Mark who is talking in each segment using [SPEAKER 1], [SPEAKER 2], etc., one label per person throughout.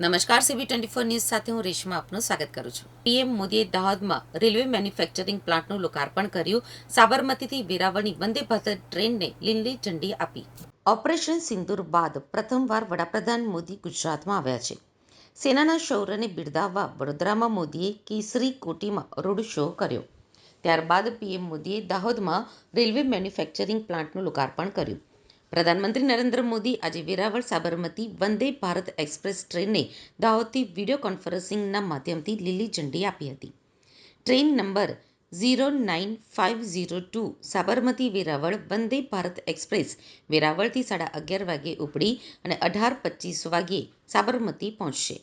[SPEAKER 1] નમસ્કાર, CB twenty four news સાથે હું રેશમા આપનું સ્વાગત કરું છું. પીએમ મોદીએ દાહોદમાં રેલવે મેન્યુફેક્ચરિંગ પ્લાન્ટનું લોકાર્પણ કર્યું. સાબરમતીથી વેરાવળની વંદે ભારત ટ્રેનને લીલી ઝંડી આપી. ઓપરેશન સિંદૂર બાદ પ્રથમવાર વડાપ્રધાન મોદી ગુજરાતમાં આવ્યા છે. સેનાના શૌર્યને બિરદાવવા વડોદરામાં મોદીએ કેસરી કોટીમાં રોડ શો કર્યો. ત્યારબાદ પીએમ મોદીએ દાહોદમાં રેલવે મેન્યુફેક્ચરિંગ પ્લાન્ટનું લોકાર્પણ કર્યું. પ્રધાનમંત્રી નરેન્દ્ર મોદી આજે વેરાવળ સાબરમતી વંદે ભારત એક્સપ્રેસ ટ્રેનને દાહોદથી વીડિયો કોન્ફરન્સિંગના માધ્યમથી લીલી ઝંડી આપી હતી. Train number zero nine five zero two Sabarmati Veraval Vande Bharat express વેરાવળથી સાડા અગિયાર વાગ્યે ઉપડી અને અઢાર પચીસ વાગ્યે સાબરમતી પહોંચશે.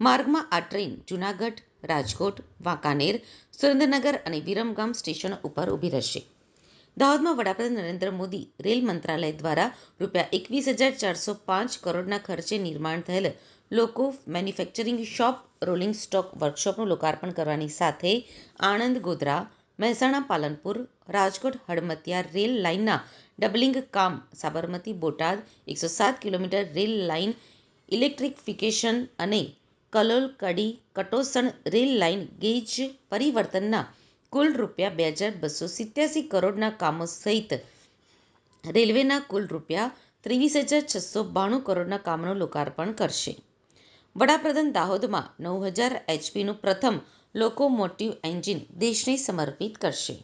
[SPEAKER 1] માર્ગમાં આ ટ્રેન જૂનાગઢ, રાજકોટ, વાંકાનેર, સુરેન્દ્રનગર અને વિરમગામ સ્ટેશનો ઉપર ઊભી રહેશે. દાહોદમાં વડાપ્રધાન નરેન્દ્ર મોદી રેલ મંત્રાલય દ્વારા રૂપિયા એકવીસ હજાર ચારસો પાંચ કરોડના ખર્ચે નિર્માણ થયેલ loco manufacturing shop, rolling stock વર્કશોપનું લોકાર્પણ કરવાની સાથે આણંદ, ગોધરા, મહેસાણા, પાલનપુર, રાજકોટ હડમતિયા રેલ લાઇનના ડબલિંગ કામ, સાબરમતી, બોટાદ, એકસો સાત કિલોમીટર રેલ લાઇન, ઇલેક્ટ્રિફિકેશન અને Kalol Kadi Katosan rail line gauge પરિવર્તનના કુલ રૂપિયા બે હજાર બસો સિત્યાસી કરોડના કામો સહિત રેલવેના કુલ રૂપિયા ત્રેવીસ હજાર છસો બાણું કરોડના કામનું લોકાર્પણ કરશે. વડાપ્રધાન દાહોદમાં નવ હજાર એચપીનું પ્રથમ લોકોમોટિવ એન્જિન દેશને સમર્પિત કરશે.